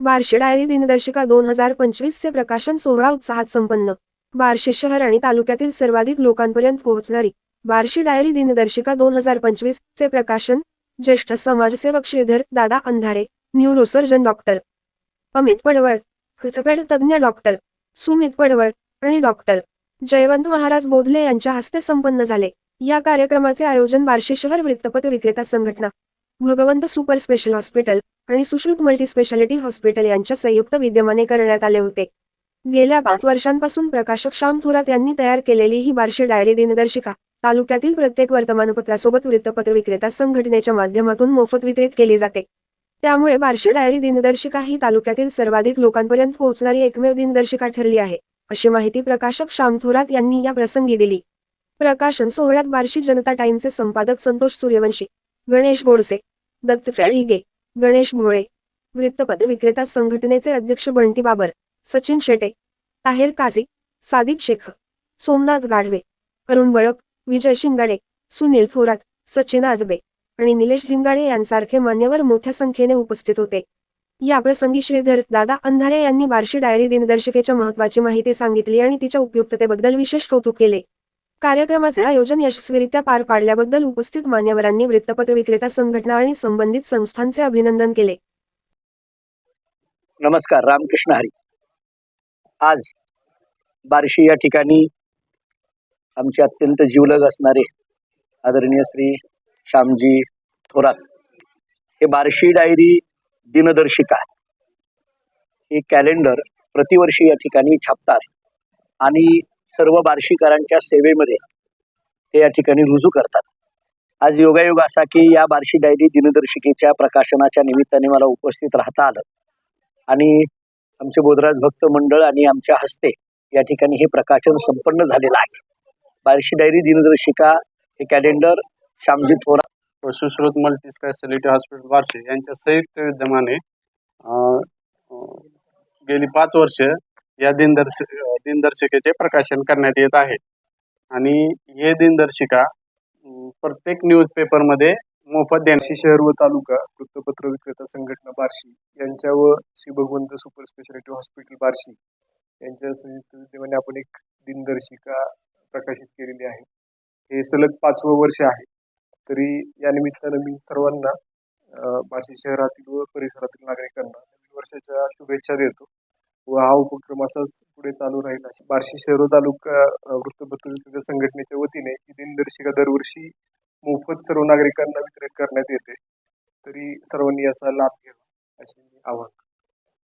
Barshi diary दिनदर्शिका दोन हजार पंचवीस चे प्रकाशन सोहळा उत्साहात संपन्न. बार्शी शहर आणि तालुक्यातील सर्वाधिक लोकांपर्यंत पोहोचणारी बार्शी डायरी दिनदर्शिका दोन हजार पंचवीस चे प्रकाशन ज्येष्ठ समाजसेवक श्रीधर दादा अंधारे न्यूरोसर्जन डॉक्टर अमित पडवळ हृदपेढ तज्ज्ञ डॉक्टर सुमित पडवळ आणि डॉक्टर जयवंत महाराज बोधले यांच्या हस्ते संपन्न झाले. या कार्यक्रमाचे आयोजन बार्शी शहर वृत्तपत्र विक्रेता संघटना भगवंत सुपर स्पेशल हॉस्पिटल आणि सुश्रुत मल्टी स्पेशालिटी हॉस्पिटल यांच्या संयुक्त विद्यमाने करण्यात आले होते. गेल्या पाच वर्षांपासून प्रकाशक श्याम थोरात यांनी तयार केलेली ही बार्शी डायरी दिनदर्शिका तालुक्यातील प्रत्येक वर्तमानपत्रासोबत वृत्तपत्र विक्रेता संघटनेच्या माध्यमातून मोफत वितरित केली जाते. त्यामुळे बार्शी डायरी दिनदर्शिका ही तालुक्यातील सर्वाधिक लोकांपर्यंत पोहोचणारी एकमेव दिनदर्शिका ठरली आहे अशी माहिती प्रकाशक श्याम थोरात यांनी या प्रसंगी दिली. प्रकाशन सोहळ्यात बार्शी जनता टाइमचे संपादक संतोष सूर्यवंशी गणेश गोडसे दत्त ढिगे गणेश भोळे. वृत्तपत्र विक्रेता संघटनेचे अध्यक्ष बंटी बाबर. सचिन शेटे. ताहेर काझी. सादिक शेख. सोमनाथ गाढवे. अरुण बळक. विजय शिंगाडे. सुनील थोरात. सचिन आजबे. आणि निलेश झिंगाडे यांसारखे मान्यवर मोठ्या संख्येने उपस्थित होते. या प्रसंगी श्रीधर दादा अंधारे यांनी बार्शी डायरी दिनदर्शिकेच्या महत्वाची माहिती सांगितली आणि तिच्या उपयुक्ततेबद्दल विशेष कौतुक केले. कार्यक्रमाचे आयोजन यशस्वीरित्या पार पाडल्याबद्दल उपस्थित मान्यवरांनी वृत्तपत्र विक्रेता संघटना आणि संबंधित संस्थांचे अभिनंदन केले. नमस्कार रामकृष्ण हरी. आज बार्शी या ठिकाणी आमचे अत्यंत जीवलग असणारे आदरणीय श्री श्यामजी थोरात हे बार्शी डायरी दिनदर्शिका हे कॅलेंडर प्रतिवर्षी या ठिकाणी छापतात आणि सर्व बार्शीकरांच्या सेवेमध्ये ते या ठिकाणी रुजू करतात. आज योगायोग असा की या बार्शी डायरी दिनदर्शिकेच्या प्रकाशनाच्या निमित्ताने मला उपस्थित राहता आलं. आणि आमचे बोधराज भक्त मंडळ आणि आमच्या हस्ते या ठिकाणी हे प्रकाशन संपन्न झालेलं आहे. बार्शी डायरी दिनदर्शिका हे कॅलेंडर श्यामजी थोरात व Sushrut multi speciality hospital Barshi यांच्या संयुक्त विद्यमाने गेली पाच वर्ष या दिनदर्श दिनदर्शिकेचे प्रकाशन करण्यात येत आहे. आणि हे दिनदर्शिका प्रत्येक न्यूजपेपरमध्ये मोफत देण्याची शहर व तालुका वृत्तपत्र विक्रेता संघटना बार्शी यांच्या व श्री भगवंत सुपर स्पेशालिटी हॉस्पिटल बार्शी यांच्या संयुक्त विद्यमाने आपण एक दिनदर्शिका प्रकाशित केलेली आहे. हे सलग पाचवं वर्ष आहे. तरी या निमित्तानं मी सर्वांना बार्शी शहरातील व परिसरातील नागरिकांना नवीन वर्षाच्या शुभेच्छा देतो. व हा उपक्रम असाच पुढे चालू राहील अशी. बार्शी शहर तालुका वृत्तपत्र संघटनेच्या वतीने ही दिनदर्शिका दरवर्षी मोफत सर्व नागरिकांना वितरित करण्यात येते. तरी सर्वांनी याचा लाभ घ्यावा असे मी आवाहन